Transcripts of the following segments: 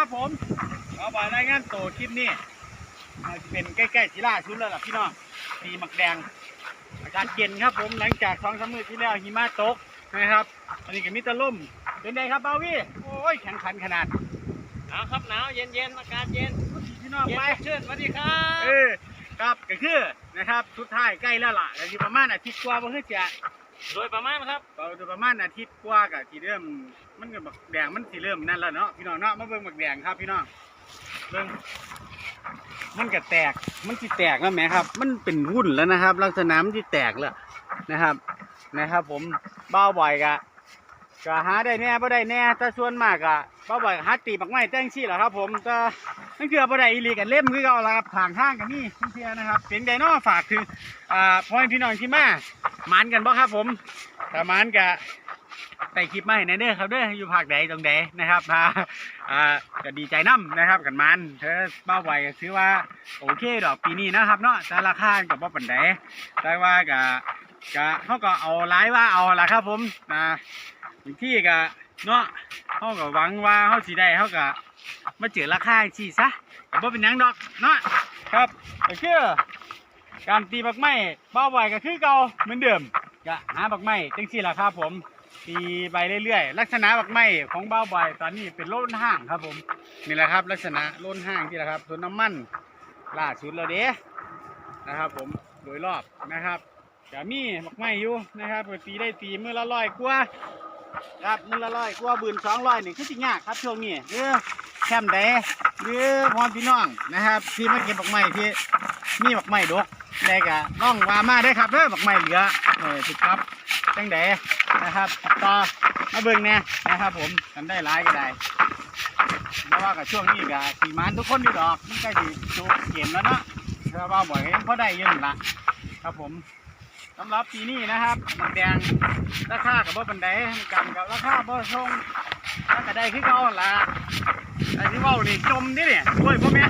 ครับผมเอาไปรายงานโตวคลิปนี้อ่าเป็นใกล้ๆศิลาชุดแล้วล่ะพี่น้องตีหมักแดง อากาศเย็นครับผมหลังจากสองสามมื้อที่แล้วหิมะตกนะครับ อันนี้ก็มีแตะล่มเป็นไงครับบาวี่โอ้ยแข็งขันขนาดหนาวครับหนาวเย็นเย็นอากาศเย็นพี่น้องเย็นไปเชิญสวัสดีครับเออครับก็คือนะครับสุดท้ายใกล้แล้วล่ะก็อยู่ประมาณอาทิตย์กว่าบ่คือจะ โดยประมาณครับโดยประมาณอาทิตย์กว่ากับที่เริ่มมันก็บักแดงมันสิเริ่มนั่นแล้วเนาะพี่น้องเนาะมาเบิ่งบักแดงครับพี่น้องเบิ่งมันก็แตกมันสิแตกแล้วแหมครับ มันเป็นวุ่นแล้วนะครับ ลักษณะมันสิแตกแล้วนะครับ นะครับ ผมเบ้าบ่อยกะ ก็หาได้แน่บ่ได้แน่แต่ส่วนมากกะเบ้าบ่อยก็หาตีบักไม้แต้งซี่หละครับ ผมก็นั่นคือบ่ได้อีหลีกันเล่มคือเก่าละครับทางทางกันนี่เพื่อนนะครับเป็นไดเนาะฝากถึงอ่าพ่อพี่น้องที่มาหมานกันบ่ครับ ผมถ้าหมานกะใส่คลิปมาให้ในเด้อครับเด้ออยู่ภาคใดตรงใดนะครับอ่าอ่าก็ดีใจน้ำนะครับกันมันเธอเบ้าไหวก็ถือว่าโอเคดอกปีนี้นะครับเนาะแต่ราคากับว่าปันใดแต่ว่าก็ก็เขาก็เอาหลายว่าเอาละครับผมนะ ที่ก็เนาะเขาก็หวังว่าเขาสิได้เขาก็มาเจอราคาสิซะก็บ่เป็นหยังดอกเนาะครับก็คือการตีบักไม้เบ้าไหวก็คือเก่าเหมือนเดิมก็หาบักไม้จังสี่ละครับผมตีไปเรื่อยๆลักษณะบักไม้ของบ้าวบอยตอนนี้เป็นโล้นห้างครับผมนี่แหละครับ ลักษณะโล้นห้างที่แหละครับส่วนน้ำมันล่าสุดแล้วเด้นะครับ ผมโดยรอบนะครับจะมีบักไม้อยู่นะครับตีได้ตีเมื่อละร้อยกว่า ครับมือละร้อยกว่าบืนสองร้อยนี่คือสิยากครับช่วงนี้หรือแคมป์ใดหรือพรพี่น้องนะครับที่มาเก็บบักไม้ที่มีบักไม้ดกได้กะน้องวามาได้ครับเด้อบักไม้เหลือเออสิครับจังใดนะครับต่อมาเบิ่งเนี่ยนะครับผมกันได้หลายก็ได้เพราะว่ากับช่วงนี้กับขี่มันทุกคนอยู่ดอกมันใกล้จะจูเกมแล้วเนาะเพื่อว่าบ่อยก็ยังพอได้ยืนละครับผม สำหรับปีนี้นะครับหมันแดงราคากับบ่ปันไดกันกับราคาบ่ทรงแล้วก็ได้คือเขาอันละไอ้ที่ว่านี่จมดิเนี่ยโอ้ยพ่อแม่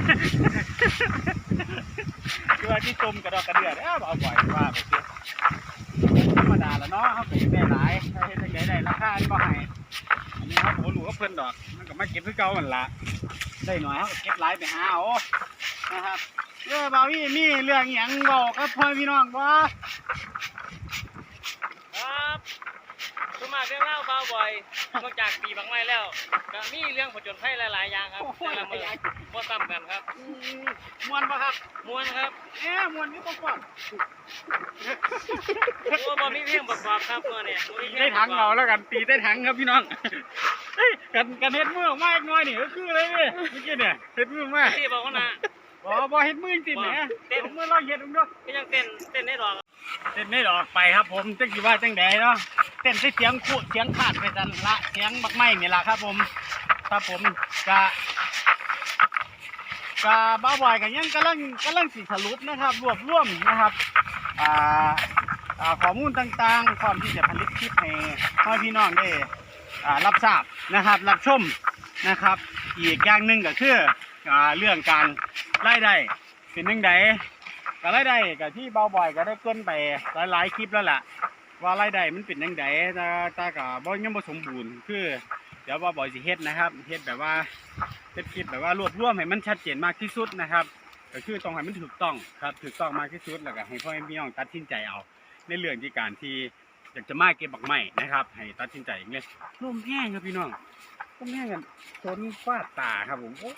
คือที่จมกระดอกกระเดือดเอ้าเอาบ่อยว่าไปสิธรรมดาล้วเนาะเขาก็อยากได้หลายถ้าเฮ็ดจังไดได้ราคาอันบ่ให้อันนี้เขาก็บ่รู้กับเพิ่นดอก มันก็มาเก็บคือเก่าหั่นละได้หน่อยเขาก็เก็บหลายไปหาเอา นะครับเออบ่าวนี่มีเรื่องหยังบอกกับพ่อพี่น้องบ่ครับสวนมากเรื่องเล่าเบาบ่อยนอกจากปีบางไม้แล้วก็มีเรื่องผจญภัยหลาย ๆ อย่างครับแต่ละมือบ่ซ้ำกันครับอืมม่วนบ่ครับม่วนครับเอ๊ะม่วนอยู่บ่ก่อนโอ้บ่มีเพลงประกอบครับมื่อเนี่ยบ่มีเพลได้งปถัระงกอเอาบแล้วกันตีได้ถังครับพี่น้องเฮ้ยกันกันเฮ็ดมือออกมาอีกหน่อยนี่ก็คือเลยเว้ยเมื่อกี้เนี่ยเฮ็ดมือออกมาที่บอกว่านะ บ่บ่เฮ็ดมือจริงๆแหมเต้นเฮ็ดมือเราเฮ็ดตรงนี้ก็ยังเต้นเต้นได้ดอกเต้นไม่ดอกไปครับผมจังกี่ว่าจังใดเนาะเต้นใส่เสียงขู่เสียงขาดไปจันละเสียงบักไม้นี่ล่ะครับผมครับผมกะกะบ้าบอยกันยังกำลังกำลังสิสรุปนะครับ รวบรวมนะครับอ่าอ่าข้อมูลต่างๆพร้อมที่จะผลิตคลิปให้พ่อพี่น้องได้อ่ารับทราบนะครับ รับชมนะครับ อีกอย่างหนึ่งก็คืออ่าเรื่องการ รายได้เป็นยังไงก็รายได้ก็ที่เบาบ่อยก็ได้เกินไปหลายๆคลิปแล้วล่ะว่ารายได้มันเป็นยังไงแต่แต่ก็บ่ยังบ่สมบูรณ์คือเดี๋ยวเบาบ่อยสิเฮ็ดนะครับเฮ็ดแบบว่าเฮ็ดคลิปแบบว่ารวบรวมให้มันชัดเจนมากที่สุดนะครับก็คือต้องให้มันถูกต้องครับถูกต้องมากที่สุดแล้วก็ให้พ่อแม่พี่น้องตัดสินใจเอา ในเรื่องที่การที่อยากจะมาเก็บบักไม้นะครับ ให้ตัดสินใจอย่างนี้ลมแห้งครับพี่น้องลมแห้งกันทนฟาดตาครับผมโอ้ย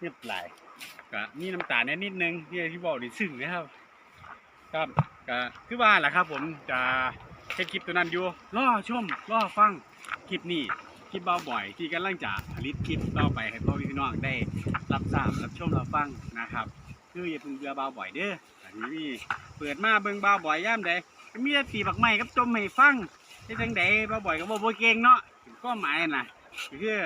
เรียบไหลาย ก็มีน้ำตาแน่นิดนึงที่ที่บอกดิซึ้งนะครับ ครับก็คือว่าแหละครับ ผมจะเฮ็ดคลิปตัวนั้นอยู่รอชมรอฟังคลิปนี้คลิปเบาบ่อย ที่กำลังจะผลิตคลิปต่อไปให้พ่อพี่น้องได้รับทราบรับชมรับฟังนะครับ คืออย่าเพิ่งเบื่อเบาบ่อยเด้ออันนี้มีเปิดมาเบิ่งเบาบ่อยย่ามใดมีแต่ตีบักไม้กับจมให้ฟังที่จังใดเบาบ่อยก็บ่บ่เก่งเนาะก็หมายนั่นน่ะคือ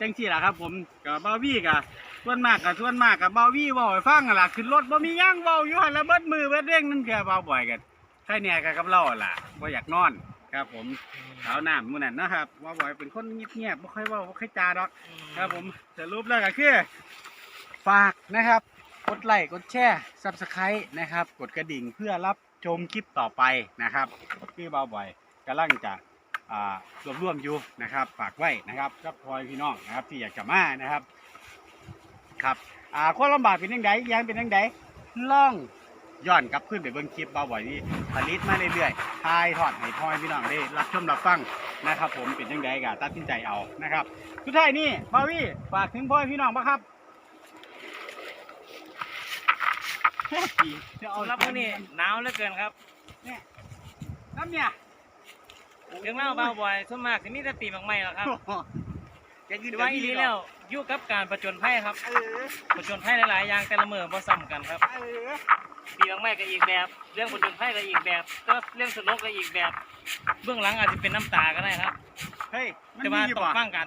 จังซี่ล่ะครับ ผมกับเบาวี่กับ ส่วนมากกับส่วนมากกับเบาวี่เบาให้ฟังอะล่ะขึ้นรถบ่มีย่างเบาอยู่หั่นแล้วเบิดมือเบิดเร่งนั่นคือเบาบ่อยกันใครเนี่ยกับกับเราอล่ะบ่อยากนอนครับ ผมเท้าน้ำมือนั้นนะครับว่าบ่อยเป็นคนเงียบๆบ่ค่อยเว้าบ่ค่อยจาดอก ครับผมสรุปแล้วก็คือฝากนะครับ กดไลค์กดแชร์ Subscribe นะครับ กดกระดิ่งเพื่อรับชมคลิปต่อไปนะครับคือเบาบ่อยกำลังจะอ่ารวบรวมอยู่นะครับ ฝากไว้นะครับกับพลอยพี่น้องนะครับ ที่อยากจะมานะครับ ครับอ่าความลำบากเป็นยังไงยังเป็นยังไงล่องย้อนกลับขึ้นไปเบิ่งคลิปเบาบ่อยนี่ผลิตมาเรื่อยๆทายทอดให้พลอยพี่น้องได้รับชมรับฟังนะครับ ผมเป็นยังไงก็ตัดสินใจเอานะครับสุดท้ายนี่บาวี่ฝากถึงพ่อพี่น้องบ้างครับจะเอาสำหรับมื้อนี้หนาวเหลือเกินครับน้ำเนี่ยเรื่องเล่าเบาบ่อยส่วนมากสิมีแต่ปีบักไม้ล่ะครับ จะยืนถือว่าอีหลีแล้วอยู่กับการประจนภัยครับเออประจนภัยหลายๆอย่างแต่ละมื้อบ่ซ้ำกันครับ เออปีบักไม้ก็อีกแบบ เรื่องประจนภัยก็อีกแบบก็เรื่องสนุกก็อีกแบบ เบื้องหลังอาจจะเป็นน้ำตาก็ได้ครับเฮ้ยมันแต่ว่ามีอยู่ต้องบ่ฟังกัน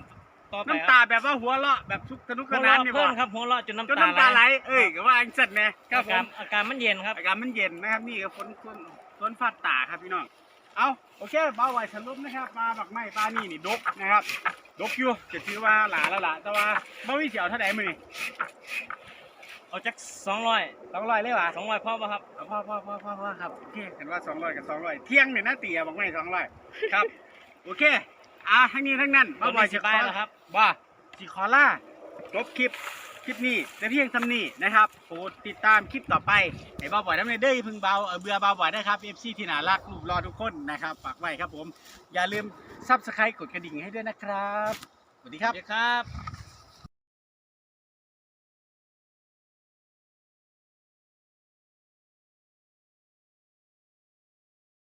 ต่อไปคน้ำรับตาแบบว่าหัวเราะแบบทุกสนุกสหัวนเราะนนี่บ่เพิ่นครับหัวเราะจนจนน้ำตาน้ำตาไหไหลลเอ้ยก็ว่าอันเสร็จไงครับอาผการมอาการมันเย็นครับ อากาศมันเย็นนะครับนี่ก็ฝนฝนฝนฟาดตาครับพี่น้อง เอาโอเคเบาไหวสรุปนะครับมาบักไม้ปลานี่นี่ดกนะครับ ดกอยู่จะถือว่าหลาแล้วล่ะแต่ว่าบ่มีเสียวเท่าไหร่มื้อนี่เอาจัก200สองร้อยเลยวะ200พอป่ะครับเอาพ่อพ่อพ่อพ่อพ่อครับโอเคเห็นว่าสองร้อยกับสองร้อยเที่ยงเนี่ยนะเตียบักไม้สองร้อยครับโอเคอ่าทั้งนี้ทั้งนั้นเบาไหวสิจะบายแล้วครับว่าสิขอล่าจบคลิป คลิปนี้แต่เพียงทำนี่นะครับโปรดติดตามคลิปต่อไปไอ้เบาบ่อยน้ำในเด้อพึ่งเบาเบื่อเบาบ่อยนะครับ FC ที่น่ารักรูปรอทุกคนนะครับฝากไว้ครับผม อย่าลืมซับสไครต์กดกระดิ่งให้ด้วยนะครับ สวัสดีครับสวัสดีครับ